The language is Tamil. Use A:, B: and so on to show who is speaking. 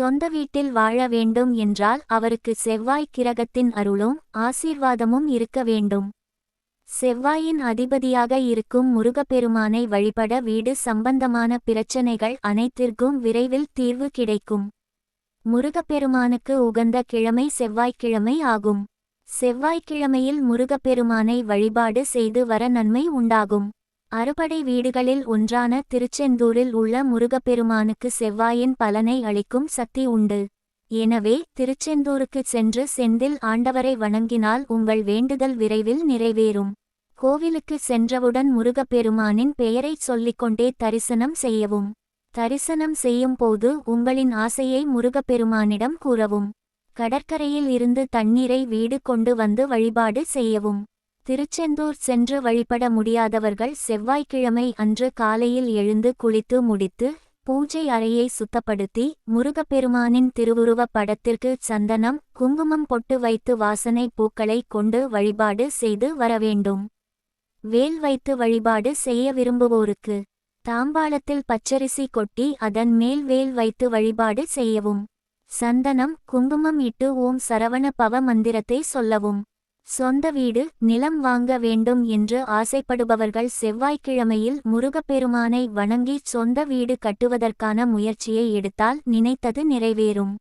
A: சொந்த வீட்டில் வாழ வேண்டும் என்றால் அவருக்கு செவ்வாய் கிரகத்தின் அருளும் ஆசீர்வாதமும் இருக்க வேண்டும். செவ்வாயின் அதிபதியாக இருக்கும் முருகப்பெருமானை வழிபட வீடு சம்பந்தமான பிரச்சனைகள் அனைத்திற்கும் விரைவில் தீர்வு கிடைக்கும். முருகப்பெருமானுக்கு உகந்த கிழமை செவ்வாய்க்கிழமை ஆகும். செவ்வாய்க்கிழமையில் முருகப்பெருமானை வழிபாடு செய்து வர நன்மை உண்டாகும். அறுபடை வீடுகளில் ஒன்றான திருச்செந்தூரில் உள்ள முருகப்பெருமானுக்கு செவ்வாயின் பலனை அளிக்கும் சக்தி உண்டு. எனவே திருச்செந்தூருக்கு சென்று செந்தில் ஆண்டவரை வணங்கினால் உங்கள் வேண்டுதல் விரைவில் நிறைவேறும். கோவிலுக்கு சென்றவுடன் முருகப்பெருமானின் பெயரைச் சொல்லிக்கொண்டே தரிசனம் செய்யவும். தரிசனம் செய்யும் போது உங்களின் ஆசையை முருகப்பெருமானிடம் கூறவும். கடற்கரையில் இருந்து தண்ணீரை வீடு கொண்டு வந்து வழிபாடு செய்யவும். திருச்செந்தூர் சென்று வழிபட முடியாதவர்கள் செவ்வாய்க்கிழமை அன்று காலையில் எழுந்து குளித்து முடித்து பூஜை அறையை சுத்தப்படுத்தி முருகப்பெருமானின் திருவுருவப் படத்திற்கு சந்தனம் குங்குமம் பொட்டு வைத்து வாசனை பூக்களை கொண்டு வழிபாடு செய்து வர வேண்டும். வேல் வைத்து வழிபாடு செய்ய விரும்புவோருக்கு தாம்பாளத்தில் பச்சரிசி கொட்டி அதன் மேல் வேல் வைத்து வழிபாடு செய்யவும். சந்தனம் குங்குமம் இட்டு ஓம் சரவண பவ மந்திரத்தை சொல்லவும். சொந்த வீடு நிலம் வாங்க வேண்டும் என்று ஆசைப்படுபவர்கள் செவ்வாய்க்கிழமையில் முருகப்பெருமானை வணங்கி சொந்த வீடு கட்டுவதற்கான முயற்சியை எடுத்தால் நினைத்தது நிறைவேறும்.